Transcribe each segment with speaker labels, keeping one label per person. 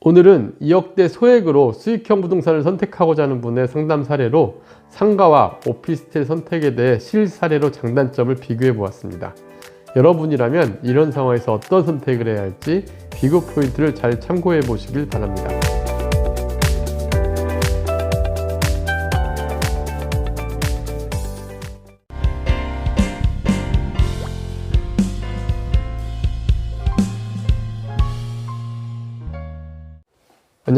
Speaker 1: 오늘은 2억대 소액으로 수익형 부동산을 선택하고자 하는 분의 상담 사례로 상가와 오피스텔 선택에 대해 실 사례로 장단점을 비교해 보았습니다. 여러분이라면 이런 상황에서 어떤 선택을 해야 할지 비교 포인트를 잘 참고해 보시길 바랍니다.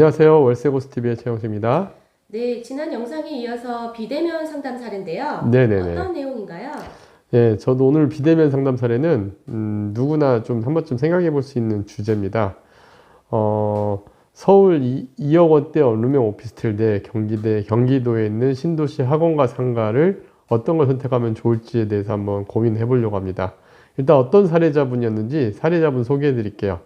Speaker 1: 안녕하세요. 월세고스TV의 최영수입니다.
Speaker 2: 네, 지난 영상에 이어서 비대면 상담 사례인데요.
Speaker 1: 네네네.
Speaker 2: 어떤 내용인가요?
Speaker 1: 예, 저도 오늘 비대면 상담 사례는 음, 누구나 좀 한 번쯤 생각해 볼 수 있는 주제입니다. 어, 서울 2, 2억 원대 원룸형 오피스텔 대 경기대 경기도에 있는 신도시 학원과 상가를 어떤 걸 선택하면 좋을지에 대해서 한번 고민해 보려고 합니다. 일단 어떤 사례자분이었는지 사례자분 소개해 드릴게요.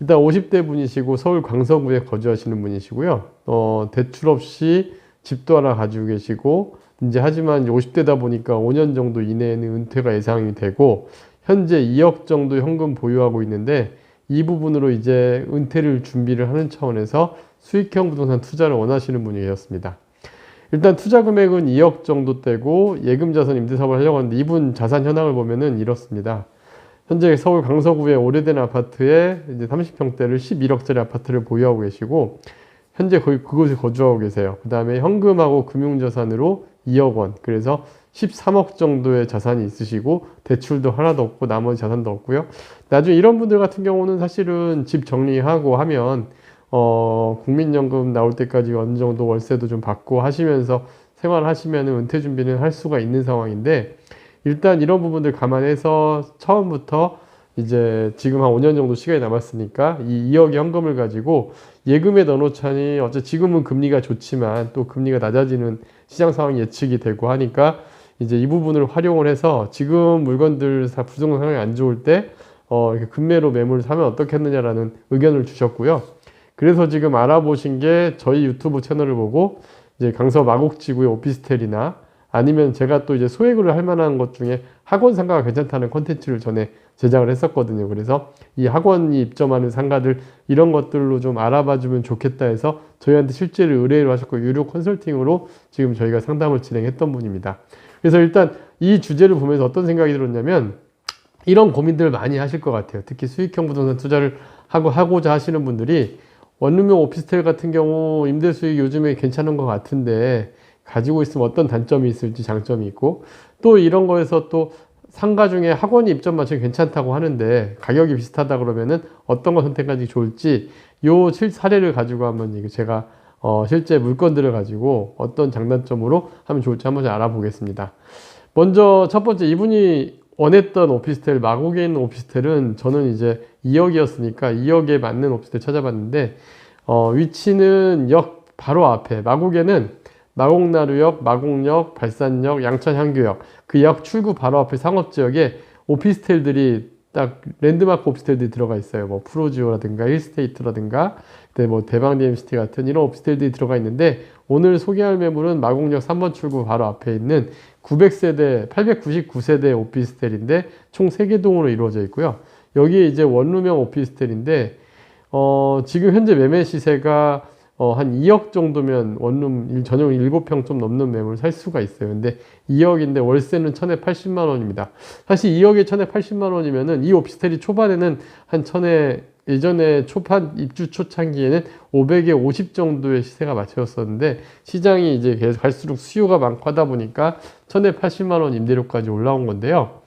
Speaker 1: 일단 50대 분이시고 서울 광서구에 거주하시는 분이시고요. 어, 대출 없이 집도 하나 가지고 계시고 이제 하지만 이제 50대다 보니까 5년 정도 이내에는 은퇴가 예상이 되고 현재 2억 정도 현금 보유하고 있는데 이 부분으로 이제 은퇴를 준비를 하는 차원에서 수익형 부동산 투자를 원하시는 분이 계셨습니다. 일단 투자 금액은 2억 정도 되고 예금 자산 임대 사업을 하려고 하는데 이분 자산 현황을 보면은 이렇습니다. 현재 서울 강서구의 오래된 아파트에 이제 30평대를 11억짜리 아파트를 보유하고 계시고 현재 거의 그곳에 거주하고 계세요. 그 다음에 현금하고 금융자산으로 2억 원. 그래서 13억 정도의 자산이 있으시고 대출도 하나도 없고 나머지 자산도 없고요. 나중에 이런 분들 같은 경우는 사실은 집 정리하고 하면 어, 국민연금 나올 때까지 어느 정도 월세도 좀 받고 하시면서 생활하시면 은퇴 준비는 할 수가 있는 상황인데 일단 이런 부분들 감안해서 처음부터 이제 지금 한 5년 정도 시간이 남았으니까 이 2억의 현금을 가지고 예금에 넣어놓자니 어째 지금은 금리가 좋지만 또 금리가 낮아지는 시장 상황이 예측이 되고 하니까 이제 이 부분을 활용을 해서 지금 물건들 사 부동산 상황이 안 좋을 때 어, 이렇게 금매로 매물을 사면 어떻겠느냐라는 의견을 주셨고요. 그래서 지금 알아보신 게 저희 유튜브 채널을 보고 이제 강서 마곡지구의 오피스텔이나 아니면 제가 또 이제 소액으로 할 만한 것 중에 학원 상가가 괜찮다는 콘텐츠를 전에 제작을 했었거든요. 그래서 이 학원이 입점하는 상가들 이런 것들로 좀 알아봐 주면 좋겠다 해서 저희한테 실제로 의뢰를 하셨고 유료 컨설팅으로 지금 저희가 상담을 진행했던 분입니다. 그래서 일단 이 주제를 보면서 어떤 생각이 들었냐면 이런 고민들을 많이 하실 것 같아요. 특히 수익형 부동산 투자를 하고 하고자 하시는 분들이 원룸형 오피스텔 같은 경우 임대 수익 요즘에 괜찮은 것 같은데 가지고 있으면 어떤 단점이 있을지 장점이 있고 또 이런 거에서 또 상가 중에 학원이 입점 맞추기 괜찮다고 하는데 가격이 비슷하다 그러면은 어떤 거 선택하기 좋을지 요실 사례를 가지고 한번 제가 어 실제 물건들을 가지고 어떤 장단점으로 하면 좋을지 한번 알아보겠습니다. 먼저 첫 번째 이분이 원했던 오피스텔 마곡에 있는 오피스텔은 저는 이제 2억이었으니까 2억에 맞는 오피스텔 찾아봤는데 어 위치는 역 바로 앞에 마곡에는 마곡나루역, 마곡역, 발산역, 양천향교역 그 역 출구 바로 앞에 상업지역에 오피스텔들이 딱 랜드마크 오피스텔들이 들어가 있어요. 뭐 프로지오라든가 힐스테이트라든가 뭐 대방 DMCT 같은 이런 오피스텔들이 들어가 있는데 오늘 소개할 매물은 마곡역 3번 출구 바로 앞에 있는 900세대, 899세대 오피스텔인데 총 3개 동으로 이루어져 있고요. 여기에 이제 원룸형 오피스텔인데 어, 지금 현재 매매 시세가 어, 한 2억 정도면 원룸 일- 전용 7평 좀 넘는 매물 살 수가 있어요. 근데 2억인데 월세는 1000에 80만 원입니다. 사실 2억에 1000에 80만 원이면은 이 오피스텔이 초반에는 한 1000에 예전에 초판 입주 초창기에는 500에 50 정도의 시세가 맞춰졌었는데 시장이 이제 계속 갈수록 수요가 많고 하다 보니까 1000에 80만 원 임대료까지 올라온 건데요.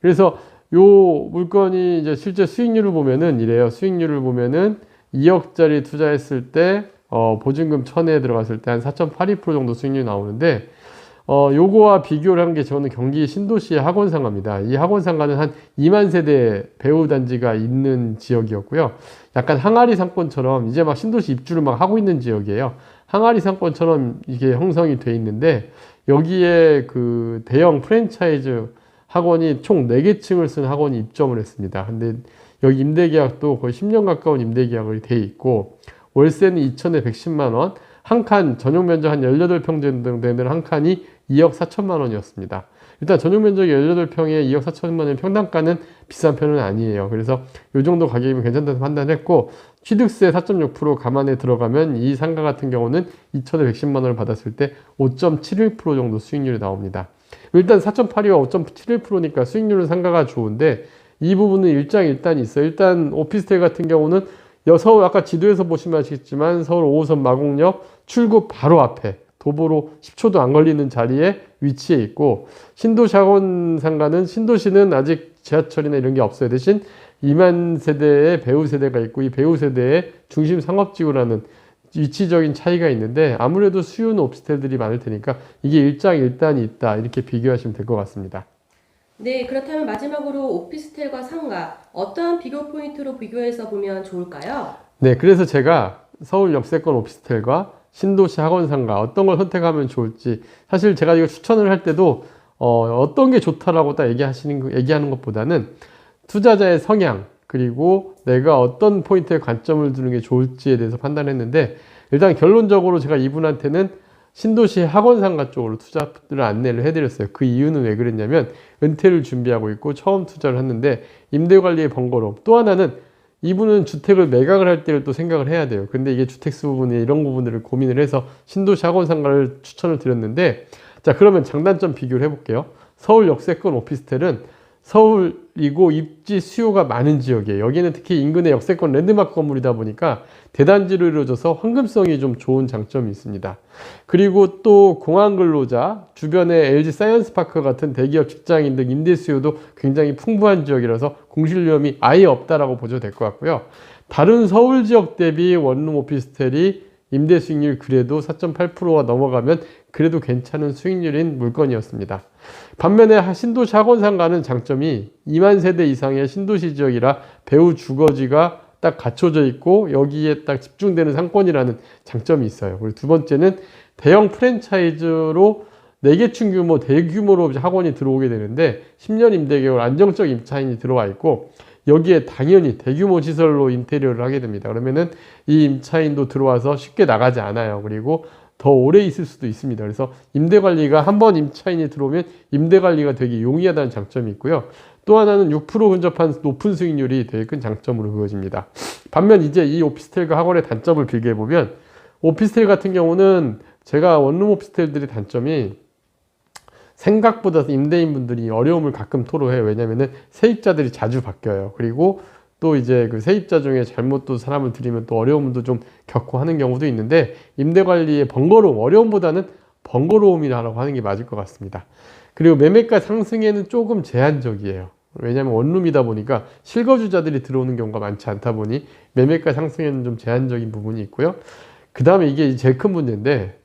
Speaker 1: 그래서 요 물건이 이제 실제 수익률을 보면은 이래요. 수익률을 보면은 2억짜리 투자했을 때 어, 보증금 1000에 들어갔을 때 한 4.82% 정도 수익률이 나오는데 어, 요거와 비교를 한 게 저는 경기 신도시의 학원 상가입니다. 이 학원 상가는 한 2만 세대 배우 단지가 있는 지역이었고요. 약간 항아리 상권처럼 이제 막 신도시 입주를 막 하고 있는 지역이에요. 항아리 상권처럼 이게 형성이 돼 있는데 여기에 그 대형 프랜차이즈 학원이 총 4개 층을 쓴 학원이 입점을 했습니다. 근데 여기 임대 계약도 거의 10년 가까운 임대 계약이 돼 있고 월세는 2천에 110만 원, 한 칸 전용 면적 한 18평 정도 되는 한 칸이 2억 4천만 원이었습니다. 일단 전용 면적이 18평에 2억 4천만 원 평당가는 비싼 편은 아니에요. 그래서 이 정도 가격이면 괜찮다고 판단했고 취득세 4.6% 감안에 들어가면 이 상가 같은 경우는 2,110만 원을 받았을 때 5.71% 정도 수익률이 나옵니다. 일단 4.82와 5.71%니까 수익률은 상가가 좋은데 이 부분은 일장일단이 있어요. 일단 오피스텔 같은 경우는 여- 서울 아까 지도에서 보시면 아시겠지만 서울 5호선 마곡역 출구 바로 앞에 도보로 10초도 안 걸리는 자리에 위치해 있고 학원 상가는 신도시는 아직 지하철이나 이런 게 없어요. 대신 2만 세대의 배우 세대가 있고 이 배우 세대의 중심 상업지구라는 위치적인 차이가 있는데 아무래도 수요는 오피스텔들이 많을 테니까 이게 일장일단이 있다 이렇게 비교하시면 될 것 같습니다.
Speaker 2: 네, 그렇다면 마지막으로 오피스텔과 상가 어떠한 비교 포인트로 비교해서 보면 좋을까요?
Speaker 1: 네, 그래서 제가 서울 역세권 오피스텔과 신도시 학원 상가 어떤 걸 선택하면 좋을지 사실 제가 이거 추천을 할 때도 어, 떤게 좋다라고 딱 얘기하시는 거- 얘기하는 것보다는 투자자의 성향 그리고 내가 어떤 포인트에 관점을 두는 게 좋을지에 대해서 판단했는데 일단 결론적으로 제가 이분한테는 신도시 학원상가 쪽으로 투자를 안내를 해드렸어요. 그 이유는 왜 그랬냐면 은퇴를 준비하고 있고 처음 투자를 했는데 임대 관리의 번거로움 또 하나는 이분은 주택을 매각을 할 때를 또 생각을 해야 돼요. 근데 이게 주택수 부분이 이런 부분들을 고민을 해서 신도시 학원상가를 추천을 드렸는데 자 그러면 장단점 비교를 해볼게요. 서울 역세권 오피스텔은 서울이고 입지 수요가 많은 지역이에요. 여기는 특히 인근의 역세권 랜드마크 건물이다 보니까 대단지로 이루어져서 황금성이 좀 좋은 장점이 있습니다. 그리고 또 공항 근로자, 주변에 LG 사이언스 파크 같은 대기업 직장인 등 임대 수요도 굉장히 풍부한 지역이라서 공실 위험이 아예 없다라고 보셔도 될것 같고요. 다른 서울 지역 대비 원룸 오피스텔이 임대 수익률 그래도 4.8%가 넘어가면 그래도 괜찮은 수익률인 물건이었습니다. 반면에 신도시 학원상가는 장점이 2만 세대 이상의 신도시 지역이라 배우 주거지가 딱 갖춰져 있고 여기에 딱 집중되는 상권이라는 장점이 있어요. 그리고 두 번째는 대형 프랜차이즈로 4개층 규모 대규모로 학원이 들어오게 되는데 10년 임대 계획 안정적 임차인이 들어와 있고 여기에 당연히 대규모 시설로 인테리어를 하게 됩니다. 그러면은 이 임차인도 들어와서 쉽게 나가지 않아요. 그리고 더 오래 있을 수도 있습니다. 그래서 임대 관리가 한 번 임차인이 들어오면 임대 관리가 되게 용이하다는 장점이 있고요. 또 하나는 6% 근접한 높은 수익률이 되게 큰 장점으로 보여집니다. 반면 이제 이 오피스텔과 학원의 단점을 비교해 보면 오피스텔 같은 경우는 제가 원룸 오피스텔들의 단점이 생각보다 임대인분들이 어려움을 가끔 토로해요. 왜냐면은 세입자들이 자주 바뀌어요. 그리고 또 이제 그 세입자 중에 잘못 또 사람을 들이면 또 어려움도 좀 겪고 하는 경우도 있는데 임대 관리의 번거로움, 어려움보다는 번거로움이라고 하는 게 맞을 것 같습니다. 그리고 매매가 상승에는 조금 제한적이에요. 왜냐하면 원룸이다 보니까 실거주자들이 들어오는 경우가 많지 않다 보니 매매가 상승에는 좀 제한적인 부분이 있고요. 그 다음에 이게 제일 큰 문제인데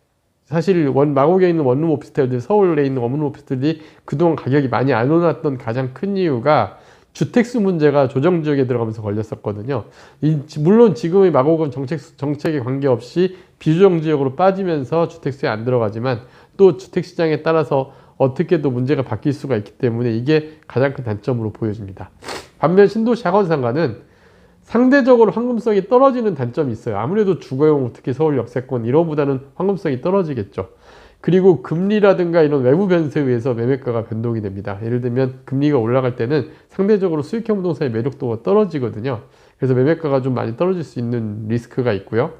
Speaker 1: 사실 원 마곡에 있는 원룸 오피스텔들 서울에 있는 원룸 오피스텔이 그동안 가격이 많이 안 올랐던 가장 큰 이유가 주택수 문제가 조정 지역에 들어가면서 걸렸었거든요. 이, 물론 지금의 마곡은 정책 정책에 관계없이 비조정 지역으로 빠지면서 주택수에 안 들어가지만 또 주택 시장에 따라서 어떻게 또 문제가 바뀔 수가 있기 때문에 이게 가장 큰 단점으로 보여집니다. 반면 신도시 학원상가는 상대적으로 황금성이 떨어지는 단점이 있어요. 아무래도 주거용 특히 서울 역세권 이런보다는 황금성이 떨어지겠죠. 그리고 금리라든가 이런 외부 변수에 의해서 매매가가 변동이 됩니다. 예를 들면 금리가 올라갈 때는 상대적으로 수익형 부동산의 매력도가 떨어지거든요. 그래서 매매가가 좀 많이 떨어질 수 있는 리스크가 있고요.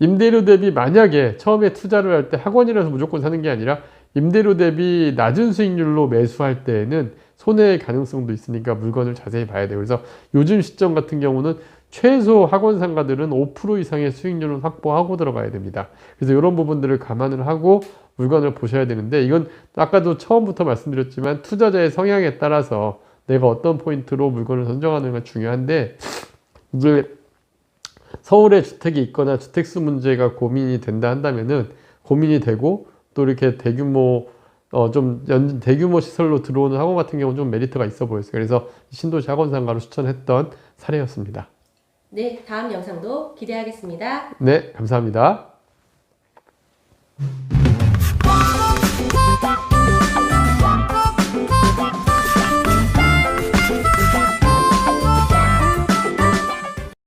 Speaker 1: 임대료 대비 만약에 처음에 투자를 할 때 학원이라서 무조건 사는 게 아니라 임대료 대비 낮은 수익률로 매수할 때에는 손해의 가능성도 있으니까 물건을 자세히 봐야 돼요. 그래서 요즘 시점 같은 경우는 최소 학원 상가들은 5% 이상의 수익률은 확보하고 들어가야 됩니다. 그래서 이런 부분들을 감안을 하고 물건을 보셔야 되는데 이건 아까도 처음부터 말씀드렸지만 투자자의 성향에 따라서 내가 어떤 포인트로 물건을 선정하는 가 중요한데 이제 서울에 주택이 있거나 주택수 문제가 고민이 된다 한다면은 고민이 되고 또 이렇게 대규모 어좀 대규모 시설로 들어오는 학원 같은 경우는 좀 메리트가 있어 보였어요. 그래서 신도시 학원 상가를 추천했던 사례였습니다.
Speaker 2: 네, 다음 영상도 기대하겠습니다.
Speaker 1: 네, 감사합니다.